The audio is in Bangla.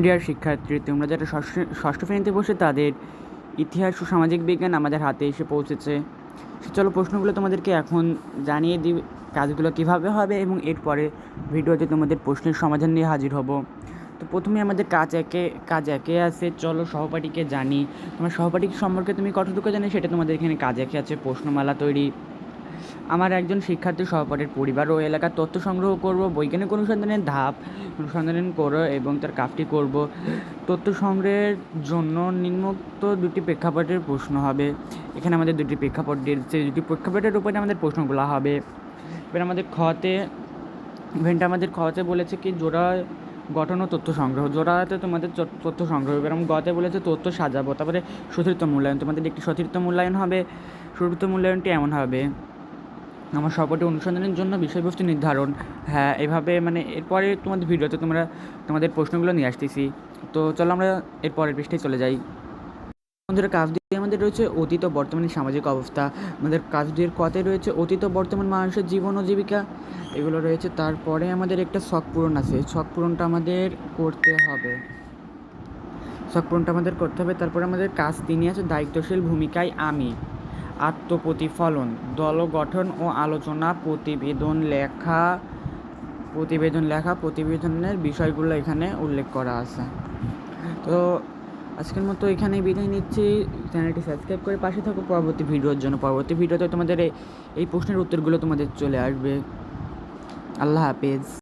ডিয়ার শিক্ষার্থী, তোমরা যারা ষষ্ঠ ষষ্ঠ শ্রেণীতে বসে তাদের ইতিহাস ও সামাজিক বিজ্ঞান আমাদের হাতে এসে পৌঁছেছে। সে চলো প্রশ্নগুলো তোমাদেরকে এখন জানিয়ে দিই, কাজগুলো কীভাবে হবে এবং এরপরে ভিডিওতে তোমাদের প্রশ্নের সমাধান নিয়ে হাজির হব। তো প্রথমে আমাদের কাজ একে কাজ একে আছে, চলো সহপাঠীকে জানি। তোমার সহপাঠী সম্পর্কে তুমি কতটুকু জানি সেটা তোমাদের এখানে কাজ একে আছে, প্রশ্নমালা তৈরি। আমার একজন শিক্ষার্থী সহপাঠীর পরিবার ও এলাকার তথ্য সংগ্রহ করব, বৈজ্ঞানিক অনুসন্ধানের ধাপ অনুসন্ধান করো এবং তার কাজটি করব। তথ্য সংগ্রহের জন্য নিম্নোক্ত দুটি প্রেক্ষাপটের প্রশ্ন হবে। এখানে আমাদের দুটি প্রেক্ষাপট দিয়েছে, দুটি প্রেক্ষাপটের উপরে আমাদের প্রশ্নগুলো হবে। এবার আমাদের খতে ইভেন্টটা আমাদের খতে বলেছে কি, জোড়া গঠন ও তথ্য সংগ্রহ। জোড়াতে তোমাদের তথ্য সংগ্রহ এবং গতে বলেছে তথ্য সাজাবো, তারপরে সতীর্থ মূল্যায়ন। তোমাদের একটি সতীর্থ মূল্যায়ন হবে, সতীর্থ মূল্যায়নটি এমন হবে। আমার সহপাঠী অনুসন্ধানের জন্য বিষয়বস্তু নির্ধারণ। হ্যাঁ এভাবে মানে এরপরে তোমাদের ভিডিওতে তোমরা তোমাদের প্রশ্নগুলো নিয়ে আসতেছি। তো চলো আমরা এর পরের পৃষ্ঠায় চলে যাই। আমাদের কাজ দিয়ে আমাদের রয়েছে অতীত ও বর্তমানের সামাজিক অবস্থা। আমাদের কাজ দিয়ে কতে রয়েছে অতীত বর্তমান মানুষের জীবন ও জীবিকা। এগুলো রয়েছে তারপরে আমাদের একটা শখ পূরণ আছে। শখ পূরণটা আমাদের করতে হবে। শখ পূরণটা আমাদের করতে হবে। তারপরে আমাদের কাজ তিনি আছে দায়িত্বশীল ভূমিকায় আমি। আত্মপ্রতিফলন দল গঠন ও আলোচনা, প্রতিবেদন লেখা প্রতিবেদন লেখা, প্রতিবেদনের বিষয়গুলো এখানে উল্লেখ করা আছে। তো আজকের মতো এখানেই বিদায় নিচ্ছি। চ্যানেলটি সাবস্ক্রাইব করে পাশে থাকো। পরবর্তী ভিডিওর জন্য, পরবর্তী ভিডিওতে তোমাদের এই প্রশ্নের উত্তরগুলো তোমাদের চলে আসবে। আল্লাহ হাফেজ।